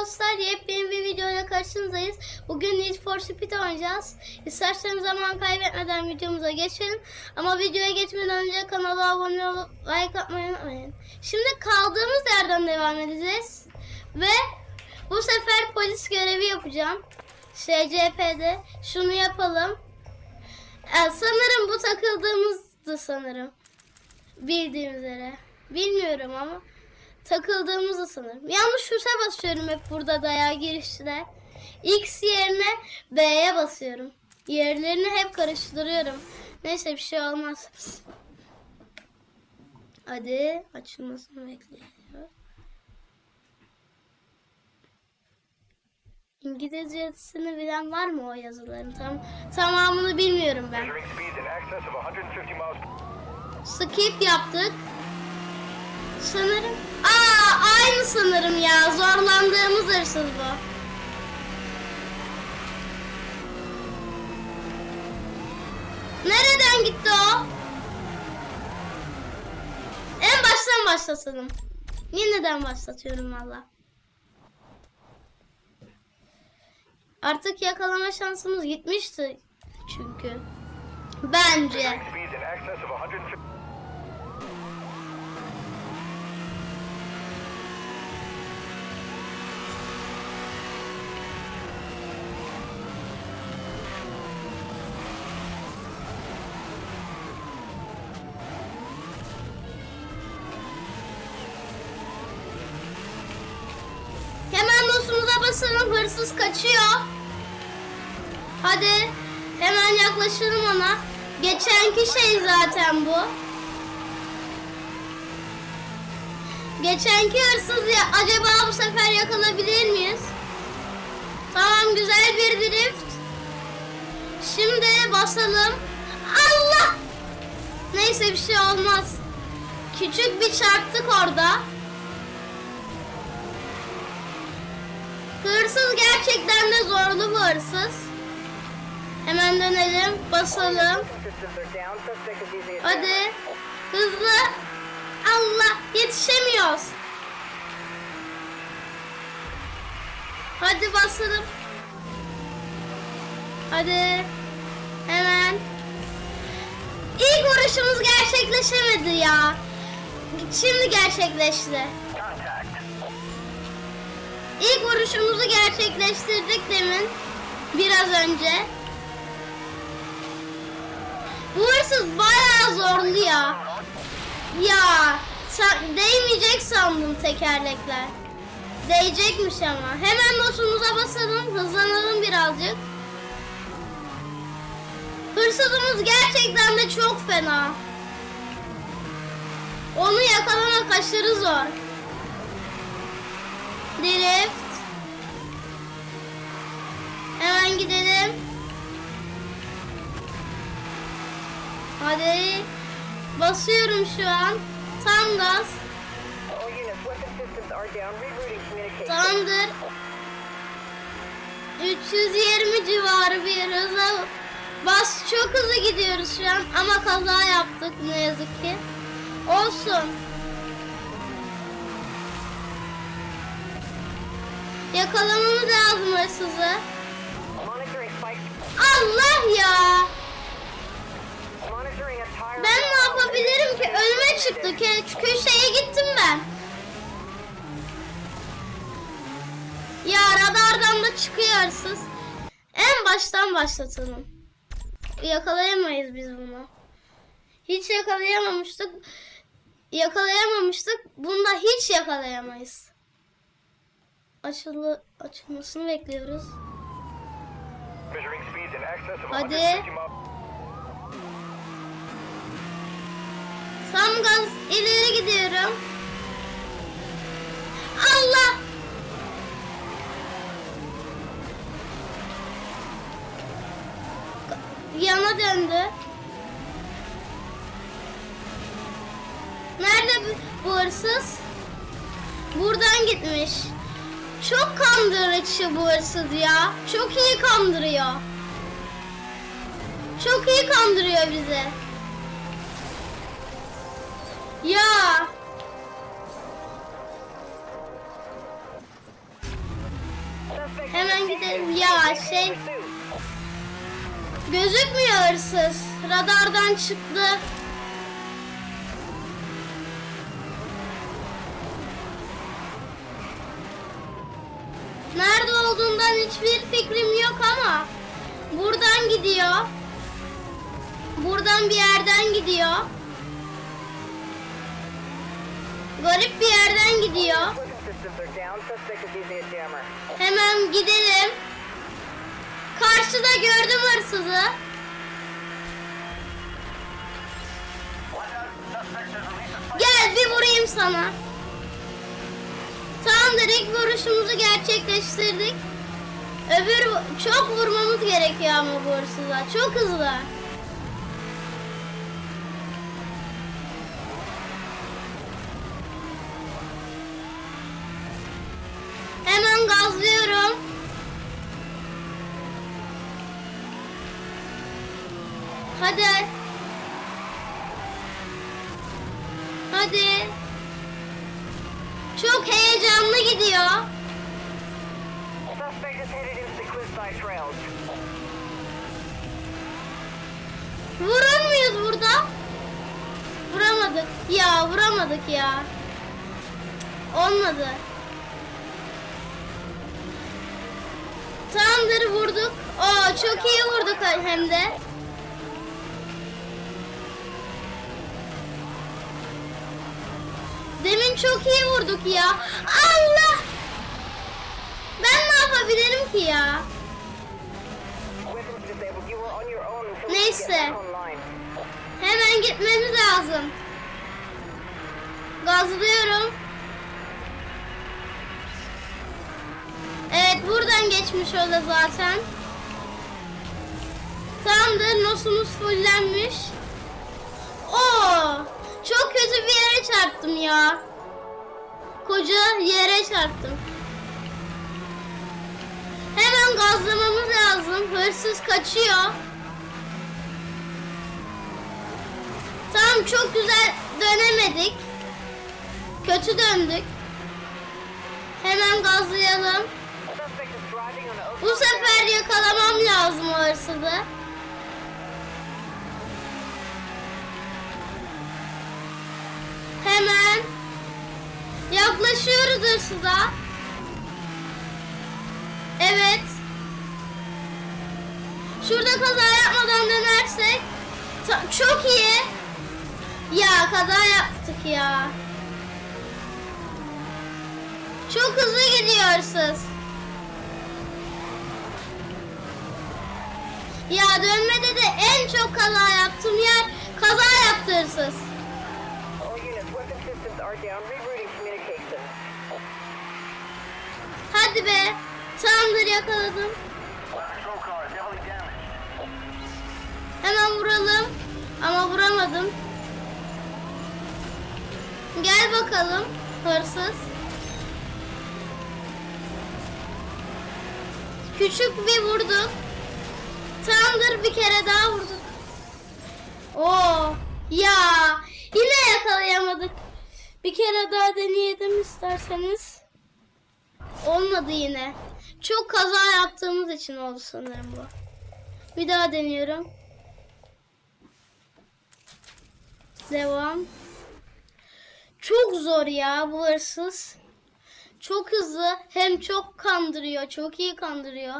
dostlar yepyeni bir videoyla karşınızdayız. Bugün Need for Speed oynayacağız. İsterseniz zaman kaybetmeden videomuza geçelim. Ama videoya geçmeden önce kanala abone olup like atmayı unutmayın. Şimdi kaldığımız yerden devam edeceğiz. Ve bu sefer polis görevi yapacağım. SCP'de şunu yapalım. Ee, sanırım bu takıldığımızdı sanırım. Bildiğim üzere. Bilmiyorum ama takıldığımızı sanırım. Yanlış tuşa basıyorum hep burada da ya girişte. X yerine B'ye basıyorum. Yerlerini hep karıştırıyorum. Neyse bir şey olmaz. Hadi açılmasını bekliyoruz. İngilizcesini bilen var mı o yazıların? Tam, tamamını bilmiyorum ben. Measuring speeds in excess of 150 miles. Skip yaptık. Sanırım. Aa aynı sanırım ya. Zorlandığımız hırsız bu. Nereden gitti o? En baştan başlatalım. Yeniden başlatıyorum valla. Artık yakalama şansımız gitmişti çünkü. Bence. Hırsız kaçıyor. Hadi hemen yaklaşalım ona. Geçenki şey zaten bu. Geçenki hırsız ya acaba bu sefer yakalabilir miyiz? Tamam güzel bir drift. Şimdi basalım. Allah! Neyse bir şey olmaz. Küçük bir çarptık orada. Hırsız gerçekten de zorlu bu hırsız. Hemen dönelim, basalım. Hadi. Hızlı. Allah yetişemiyoruz. Hadi basalım. Hadi. Hemen. İlk vuruşumuz gerçekleşemedi ya. Şimdi gerçekleşti. İlk vuruşumuzu gerçekleştirdik demin. Biraz önce. Bu hırsız bayağı zorlu ya. Ya değmeyecek sandım tekerlekler. Değecekmiş ama. Hemen nosumuza basalım. Hızlanalım birazcık. Hırsızımız gerçekten de çok fena. Onu yakalamak aşırı zor. Drift. Hemen gidelim. Hadi. Basıyorum şu an. Tam gaz. Tamamdır. 320 civarı bir hıza bas çok hızlı gidiyoruz şu an ama kaza yaptık ne yazık ki. Olsun. Yakalamamız lazım hırsızı. Allah ya. Ben ne yapabilirim ki? Önüme çıktı. Kö- Köşeye gittim ben. Ya radardan da çıkıyor hırsız. En baştan başlatalım. Yakalayamayız biz bunu. Hiç yakalayamamıştık. Yakalayamamıştık. Bunda hiç yakalayamayız. Açılı açılmasını bekliyoruz. Hadi. 150 miles. Tam gaz ileri gidiyorum. Allah! Yana döndü. Nerede bu hırsız? Buradan gitmiş. Çok kandırıcı bu hırsız ya. Çok iyi kandırıyor. Çok iyi kandırıyor bizi. Ya. gidelim. Ya şey gözükmüyor hırsız. Radardan çıktı. Nerede olduğundan hiçbir fikrim yok ama buradan gidiyor. Buradan bir yerden gidiyor. Garip bir yerden gidiyor. Hemen gidelim. Karşıda gördüm hırsızı. Gel bir vurayım sana. Tamamdır ilk vuruşumuzu gerçekleştirdik. Öbür çok vurmamız gerekiyor ama bu hırsıza. Çok hızlı. Hemen gazlıyorum. Hadi. Hadi. Çok heyecanlı gidiyor. Vurur muyuz burada? Vuramadık. Ya vuramadık ya. Olmadı. Tamamdır vurduk. Oo çok iyi vurduk hem de. Demin çok iyi vurduk ya. Allah! Ben ne yapabilirim ki ya? Neyse. Hemen gitmemiz lazım. Gazlıyorum. Evet buradan geçmiş da zaten. Tamamdır nosumuz fullenmiş. Oo, çok kötü bir yere çarptım ya. Koca yere çarptım. Hemen gazlamamız lazım. Hırsız kaçıyor. Tamam çok güzel dönemedik. Kötü döndük. Hemen gazlayalım. Bu sefer yakalamam lazım o hırsızı. Hemen yaklaşıyoruz hırsıza. Evet. Şurada kaza yapmadan dönersek çok iyi. Ya kaza yaptık ya. Çok hızlı gidiyorsunuz. Ya dönmede de en çok kaza yaptığım yer kaza yaptı hırsız. All units, weapon systems are down. Rerouting communications. Hadi be. Tamamdır yakaladım. Hemen vuralım. Ama vuramadım. Gel bakalım hırsız. Küçük bir vurduk. Tamamdır bir kere daha vurduk. Oo ya yine yakalayamadık. Bir kere daha deneyelim isterseniz. Olmadı yine. Çok kaza yaptığımız için oldu sanırım bu. Bir daha deniyorum. Devam. Çok zor ya bu hırsız. Çok hızlı hem çok kandırıyor. Çok iyi kandırıyor.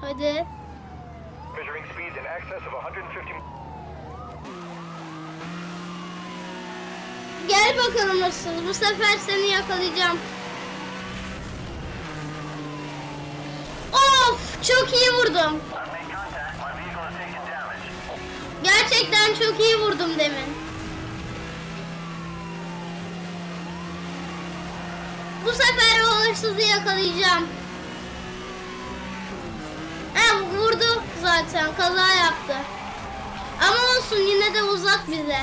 Hadi. Measuring speeds in excess of 150 Gel bakalım hırsız. Bu sefer seni yakalayacağım. Of! Çok iyi vurdum. Gerçekten çok iyi vurdum demin. Bu sefer o hırsızı yakalayacağım. He vurdu zaten kaza yaptı. Ama olsun yine de uzak bize.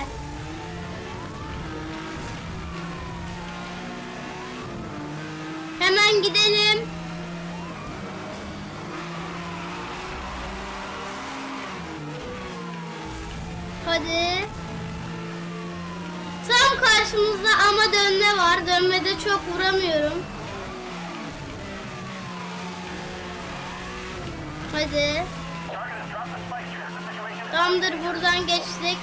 Hemen gidelim. Hadi. Tam karşı karşımızda ama dönme var. Dönmede çok vuramıyorum. Hadi. Tamamdır buradan geçtik.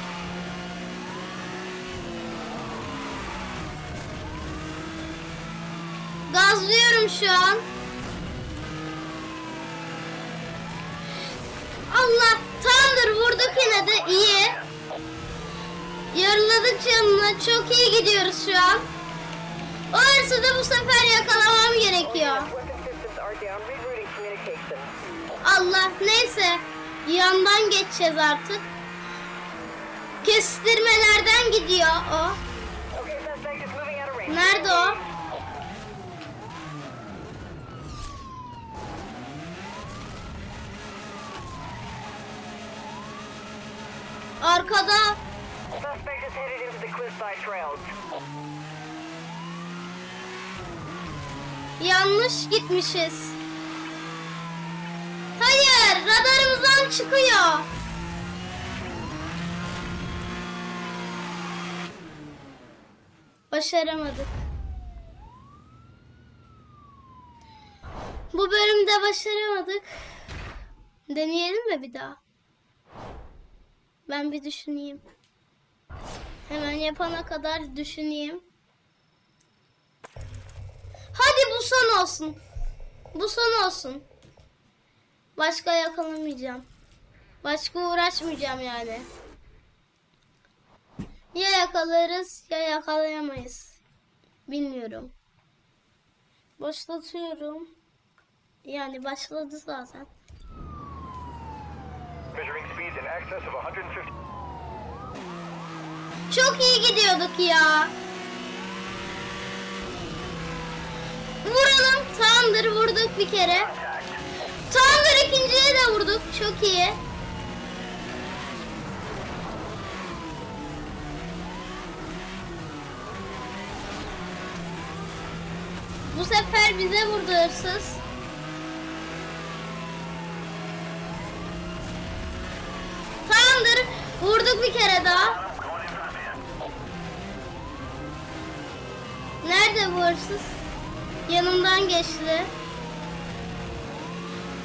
Gazlıyorum şu an. Canını çok iyi gidiyoruz şu an. O hırsızı bu sefer yakalamam gerekiyor. Allah neyse yandan geçeceğiz artık. Kestirmelerden gidiyor o. Nerede o? Arkada. Yanlış gitmişiz. Hayır, radarımızdan çıkıyor. Başaramadık. Bu bölümde başaramadık. Deneyelim mi bir daha? Ben bir düşüneyim. Hemen yapana kadar düşüneyim. Hadi bu son olsun. Bu son olsun. Başka yakalamayacağım. Başka uğraşmayacağım yani. Ya yakalarız ya yakalayamayız. Bilmiyorum. Başlatıyorum. Yani başladı zaten. Measuring speeds in excess of 150. Çok iyi gidiyorduk ya. Vuralım. Tamamdır vurduk bir kere. Tamamdır ikinciye de vurduk. Çok iyi. Bu sefer bize vurdu hırsız. Tamamdır. Vurduk bir kere daha. Nerede bu hırsız? Yanımdan geçti.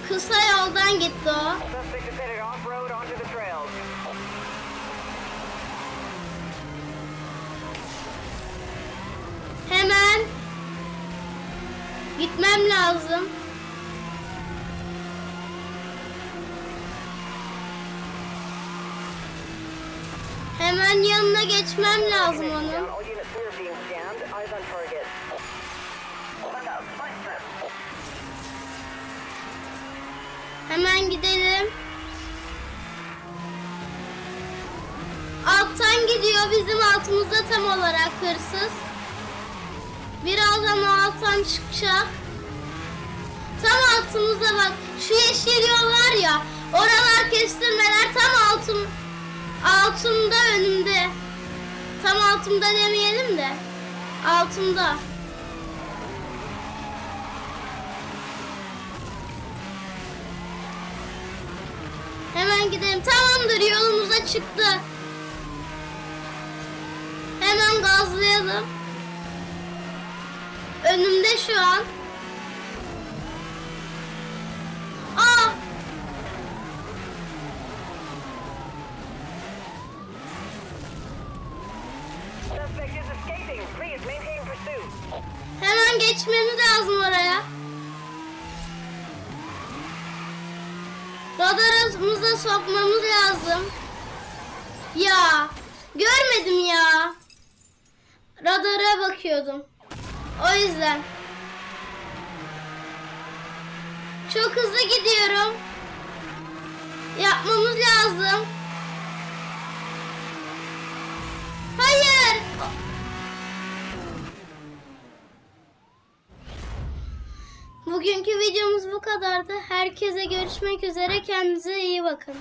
Kısa yoldan gitti o. Hemen gitmem lazım. Hemen yanına geçmem lazım onun. Hemen gidelim. Alttan gidiyor bizim altımızda tam olarak hırsız. Birazdan o alttan çıkacak. Tam altımızda bak şu yeşil yol var ya oralar kestirmeler tam altım altımda önümde. Tam altımda demeyelim de altımda. Hemen gidelim. Tamamdır yolumuza çıktı. Hemen gazlayalım. Önümde şu an. Radarımıza sokmamız lazım. Ya görmedim ya. Radara bakıyordum. O yüzden. Çok hızlı gidiyorum. Yapmamız lazım. Hayır. Bugünkü videomuz bu kadardı. Herkese görüşmek üzere. Kendinize iyi bakın.